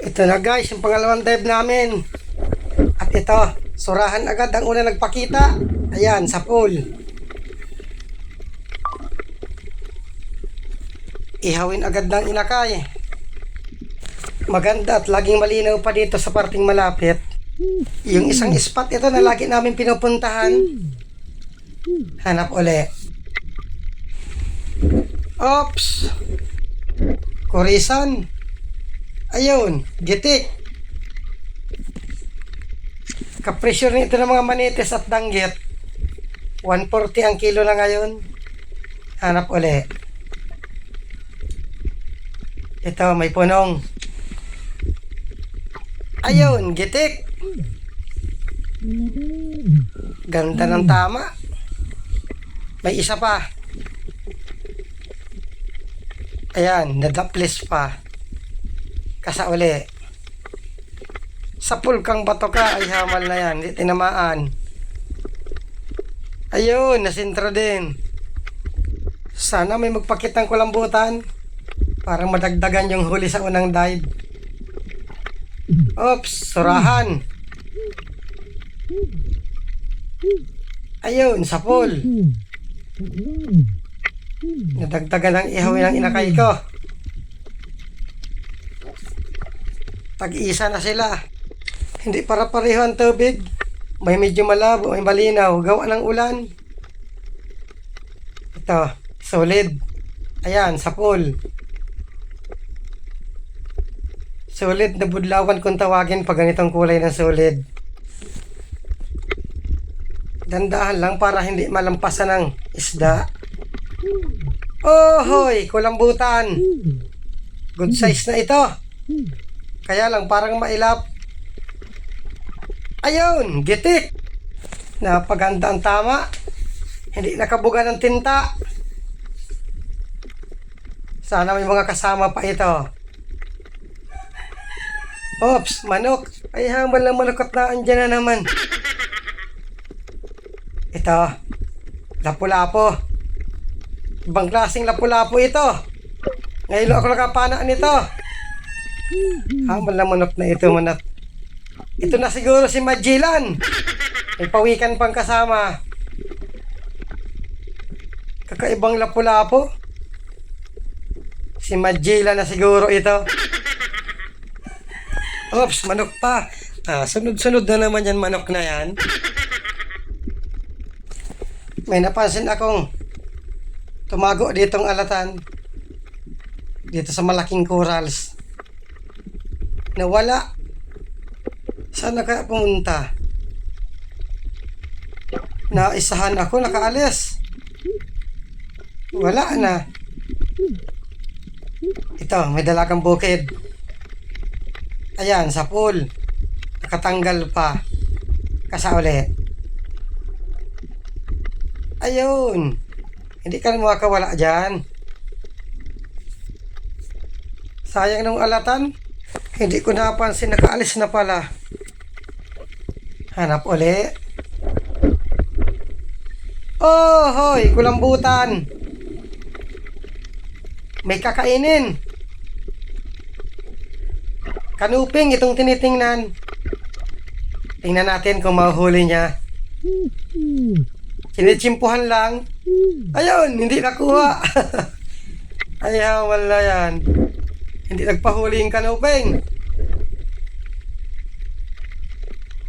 Ito na guys, yung pangalawang dive namin. At ito, surahan agad ang una nagpakita. Ayan, sa pool. Ihawin agad ng inakay. Maganda at laging malinaw pa dito sa parting malapit. Yung isang spot ito na lagi namin pinupuntahan. Hanap uli. Ops! Kurisan. Ayun, gitik. Kapresyo nito ng mga manites at danggit. 140 ang kilo na ngayon. Hanap uli. Ito, may punong. Ayun, gitik. Ganda ng tama. May isa pa. Ayan, nadaplis pa. Kasa uli. Sa pulkang bato ka ay hamal na yan. Hindi tinamaan. Ayun, nasintro din. Sana may magpakitang kulambutan para madagdagan yung huli sa unang dive. Oops, surahan. Ayun, sa pool. Nadagdagan ng ihawin ng inakay ko. Tag-isa na sila. Hindi para pareho ang tubig. May medyo malabo, may malinaw. Gawa ng ulan. Ito, solid. Ayan, sa pool. Solid na budlawan kung tawagin pag ganitong kulay ng solid. Dandahan lang para hindi malampasan ng isda. Oh, hoy, kulambutan. Good size na ito. Kaya lang parang mailap. Ayun, gitik. Napaganda ang tama. Hindi nakabuga ng tinta. Sana may mga kasama pa ito. Ops, manok. Ay, hamal na manok at na andyan na naman. Ito, lapu-lapo. Ibang klaseng lapu-lapo ito. Ngayon ako nakapana nito. Hamal na manok na ito, manok. Ito na siguro si Magellan. May pawikan pang kasama. Kakaibang lapu-lapo. Si Magellan na siguro ito. Ops, manok pa. Ah, sunod-sunod na naman yan manok na yan. May napansin akong tumago ditong alatan. Dito sa malaking corals. Nawala. Saan na kaya pumunta? Naisahan ako, nakaalis. Wala na. Ito, may dalagang bukid. Ayan, sa pool. Nakatanggal pa. Kasa ulit. Ayun. Hindi ka na makakawala dyan. Sayang nung alatan. Hindi ko napansin nakaalis na pala. Hanap uli. Oh, hoy, kulambutan. May kakainin. Kanuping itong tinitingnan. Tingnan natin kung mahuhuli niya. Sinitsimpuhan lang. Ayun, hindi nakuha. Ay, wala yan. Hindi nagpahuli yung kanuping.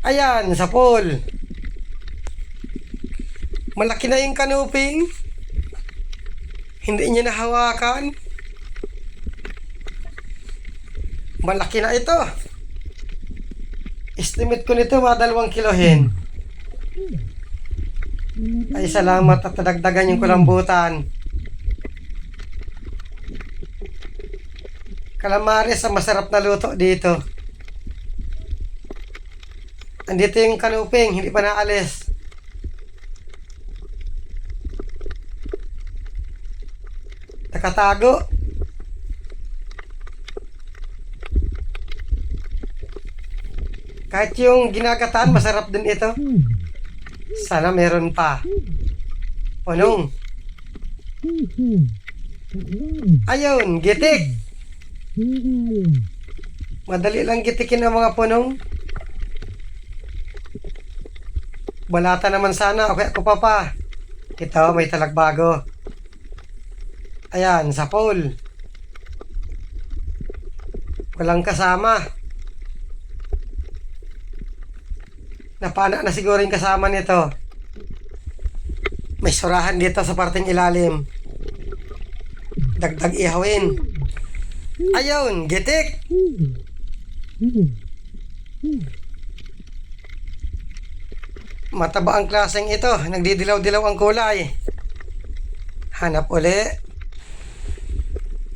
Ayan, sa pool. Malaki na yung kanuping. Hindi niya nahawakan. Malaki na ito. Estimate ko nito mga dalawang kilohin. Ay salamat at nadagdagan yung kulambutan. Kalamares ang masarap na luto dito. Andito yung kanuping, hindi pa naalis. Nakatago. Kahit yung ginagataan, masarap din ito. Sana meron pa. Punong. Ayun, gitik. Madali lang gitikin ang mga punong. Balata naman sana. Okay, ako pa pa. Ito, may talagbago. Ayan, sa pole. Walang kasama. Napana na siguro yung kasama nito. May surahan dito sa parteng ilalim. Dagdag ihawin. Ayun, gitik. Mataba ang klaseng ito. Nagdidilaw-dilaw ang kulay. Hanap uli.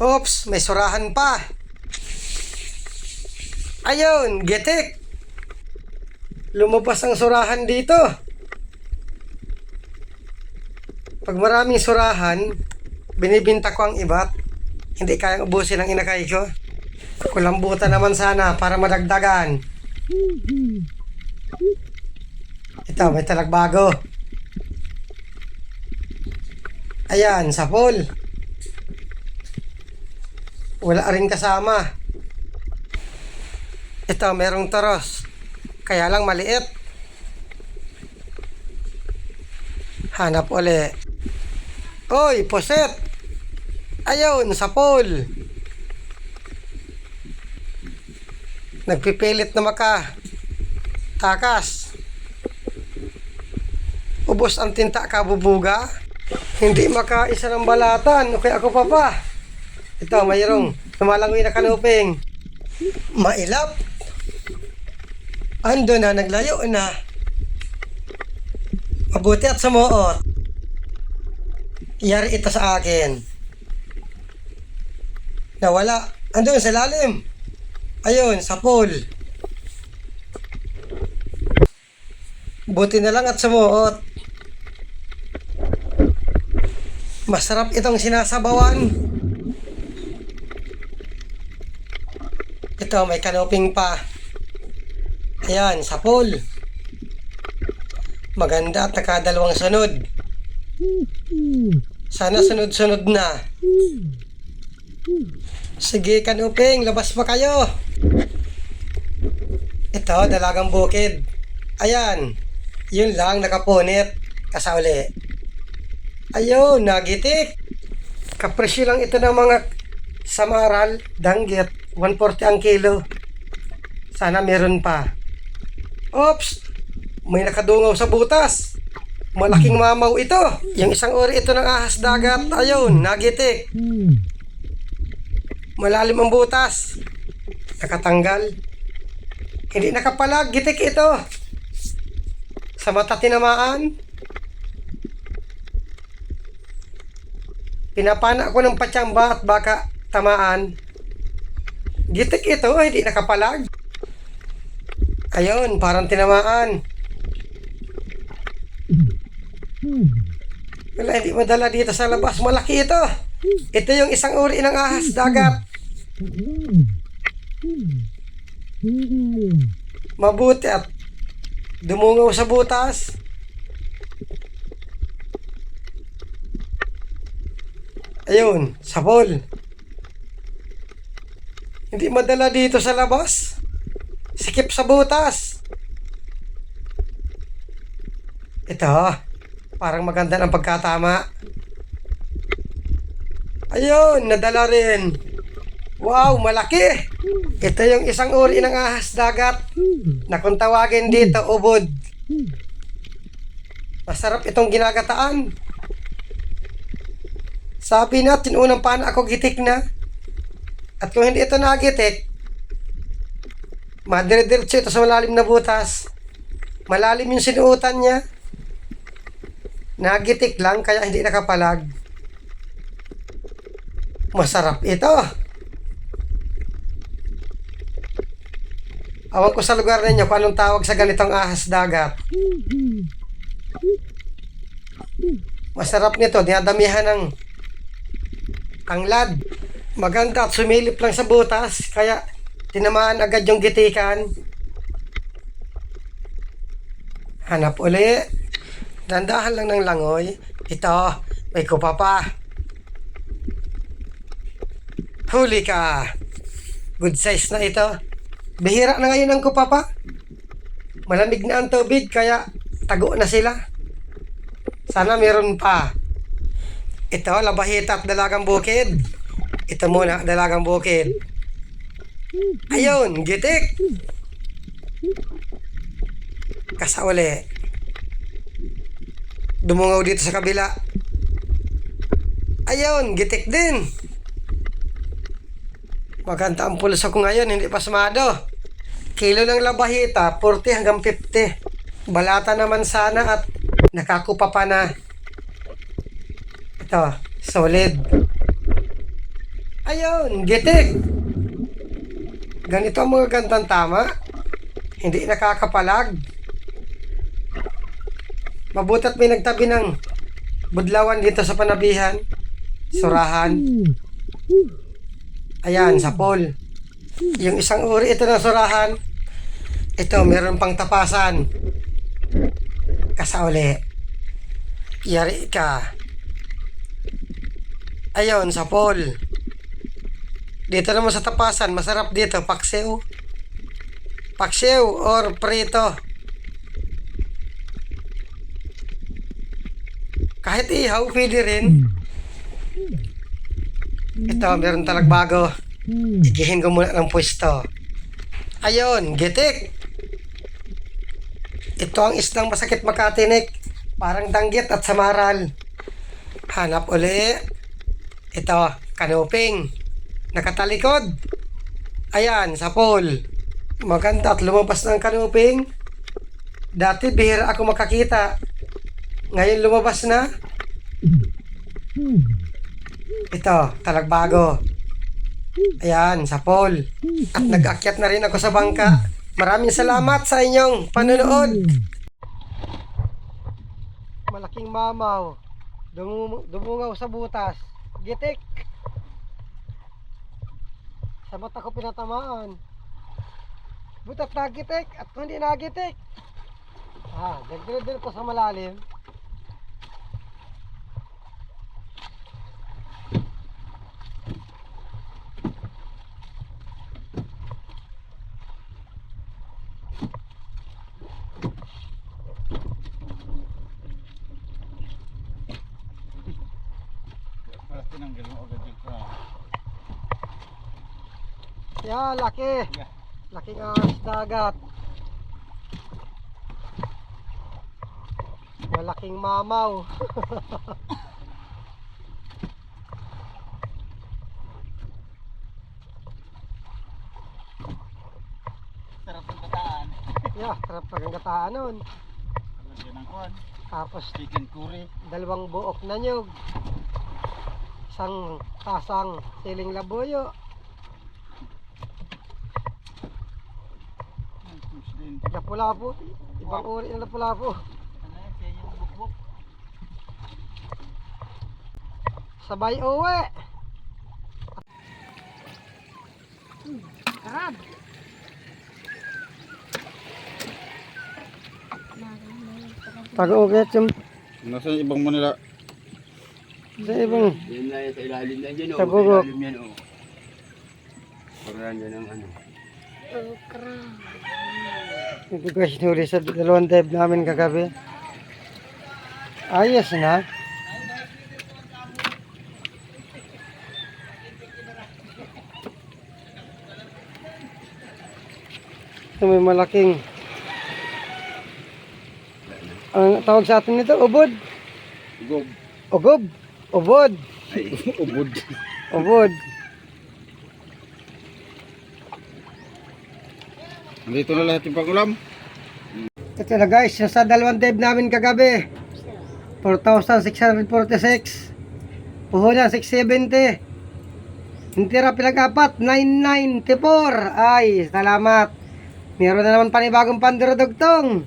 Oops, may surahan pa. Ayun, gitik. Lumabas ang surahan dito. Pag maraming surahan, binibinta ko ang iba't hindi kayang ubusin ang inakay ko. Kulambutan naman sana para madagdagan. Ito, may talagbago. Ayan, sa pool. Wala rin kasama. Ito, merong toros. Kaya lang maliit. Hanap uli. Oy, poset! Ayun, sa pool. Nagpipilit na maka. Takas. Ubos ang tinta kabubuga. Hindi makaisa ng balatan. Okay, ako pa pa. Ito, mayroong lumalangoy na kanuping. Mailap. Ando na, naglayo na. Mabuti at sumuot. Yari ito sa akin. Nawala. Andun sa lalim. Ayun, sa pool. Buti na lang at sumuot. Masarap itong sinasabawan. Ito, may kanoping pa. Ayan, sa pool. Maganda at nakadalawang sunod. Sana sunod-sunod na. Sige, kanuping, labas pa kayo. Ito, dalagang bukid. Ayan, yun lang, nakapunit. Kasauli. Ayun, nagitik. Kapresyo lang ito ng mga samaral, danggit. 140 ang kilo. Sana meron pa. Oops! May nakadungaw sa butas. Malaking mamaw ito. Yung isang ori ito ng ahas dagat. Ayun, nagitik. Malalim ang butas. Nakatanggal. Hindi nakapalag. Gitik ito. Sa mata tinamaan. Pinapana ko ng patsamba at baka tamaan. Gitik ito. Hindi nakapalag. Ayun, parang tinamaan. Wala, hindi madala dito sa labas. Malaki ito. Ito yung isang uri ng ahas dagat. Mabuti at dumungaw sa butas. Ayun, sa pool. Hindi madala dito sa labas. Sikip sa butas. Ito, parang maganda ng pagkatama. Ayun, nadala rin. Wow, malaki. Ito yung isang uri ng ahas dagat na kung tawagin dito, ubod. Masarap itong ginagataan. Sabi natin, unang pana ako gitik na. At kung hindi ito nagitik, madire-diretso ito sa malalim na butas. Malalim yung sinuutan niya. Nagitik lang, kaya hindi nakapalag. Masarap ito. Awan ko sa lugar ninyo kung anong tawag sa ganitong ahas dagat. Masarap nito, dinadamihan ng tanglad. Maganda at sumilip lang sa butas, kaya tinamaan agad yung gitikan. Hanap uli. Dandahan lang ng langoy. Ito, may kupa pa. Huli ka. Good size na ito. Bihira na ngayon ang kupapa. Malamig na ang tubig kaya tago na sila. Sana meron pa. Ito, labahita at dalagang bukid. Ito muna, dalagang bukid. Ayun, gitik. Kasauli. Dumungaw dito sa kabila. Ayun, gitik din. Maganda ang pulso ko ngayon, hindi pasmado. Kilo ng labahita, 40 hanggang 50. Balata naman sana at nakakupa pa na. Ito, solid. Ayun, gitik. Ganito ang mga gandang tama. Hindi nakakapalag. Mabutat may nagtabi ng budlawan dito sa panabihan. Surahan. Ayan, sa pole. Yung isang uri ito ng surahan. Ito, meron pang tapasan. Kasauli. Yari ka. Ayun, sa pole. Dito naman sa tapasan, masarap dito, paksiw. Paksiw or prito. Kahit ihaw, pwede rin. Ito, meron talag bago. Igihin ko muna ng pwesto. Ayun, gitik. Ito ang islang masakit makatinik. Parang danggit at samaral. Hanap uli. Ito, kanuping. Nakatalikod. Ayan, sa pool. Maganda at lumabas ng kanuping. Dati bihira ako makakita. Ngayon lumabas na. Ito, talagbago. Ayan, sa pool. At nag-akyat na rin ako sa bangka. Maraming salamat sa inyong panonood. Malaking mamaw. Dumum- dumungaw sa butas. Gitik. Sa mata ko pinatamaan. Butat nagitik at hindi nagitik. Ah, dagdag ko sa malalim. Yeah, laki. Laking ahas dagat. Malaking mamaw. Sarap ng bataan. yeah, sarap paganggataan nun. Lagyan ng kwan. Tapos Chicken curry. dalawang buok na nyug. Isang tasang siling labuyo. Ang fish din. Lapu-lapu. Ibang uri ng lapu-lapu. Ano yan? Siya yung bukbuk. Sabay uwi. Karab. Pag-uwi yung Nasa ibang Manila. sa ibang Yan na yan sa ilalim na dyan, oh. Sa bubok. ilalim yan, oh. Parang yan ang ano. Ito ko sinuli sa dalawang dive namin kagabi. Ayos na. Ito may malaking ang tawag sa atin nito, ubod. Gob. Ugob. Ubod. Ay, ubod. Ubod. Nandito na lahat yung pangulam. Ito na guys, yung sa dalawang dive namin kagabi. 4,646. Puhunan 670. Tira pinag-apat, 994. Ay, salamat. Meron na naman panibagong pandirodugtong.